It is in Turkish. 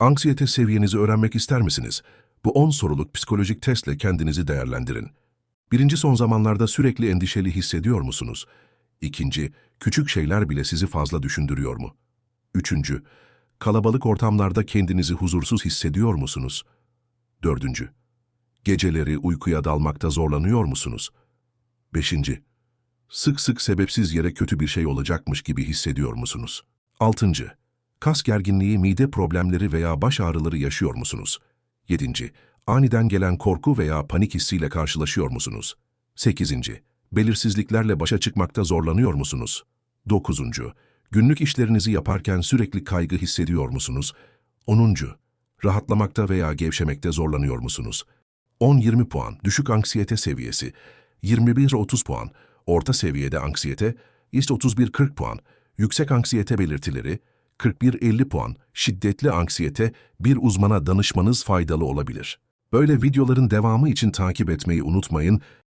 Anksiyete seviyenizi öğrenmek ister misiniz? Bu 10 soruluk psikolojik testle kendinizi değerlendirin. Birinci son zamanlarda sürekli endişeli hissediyor musunuz? İkinci, küçük şeyler bile sizi fazla düşündürüyor mu? Üçüncü, kalabalık ortamlarda kendinizi huzursuz hissediyor musunuz? Dördüncü, geceleri uykuya dalmakta zorlanıyor musunuz? Beşinci, sık sık sebepsiz yere kötü bir şey olacakmış gibi hissediyor musunuz? Altıncı, kas gerginliği, mide problemleri veya baş ağrıları yaşıyor musunuz? Yedinci, aniden gelen korku veya panik hissiyle karşılaşıyor musunuz? Sekizinci, belirsizliklerle başa çıkmakta zorlanıyor musunuz? Dokuzuncu, günlük işlerinizi yaparken sürekli kaygı hissediyor musunuz? Onuncu, rahatlamakta veya gevşemekte zorlanıyor musunuz? 10-20 puan düşük anksiyete seviyesi, 21-30 puan orta seviyede anksiyete, ist 31-40 puan yüksek anksiyete belirtileri, 41-50 puan şiddetli anksiyete bir uzmana danışmanız faydalı olabilir. Böyle videoların devamı için takip etmeyi unutmayın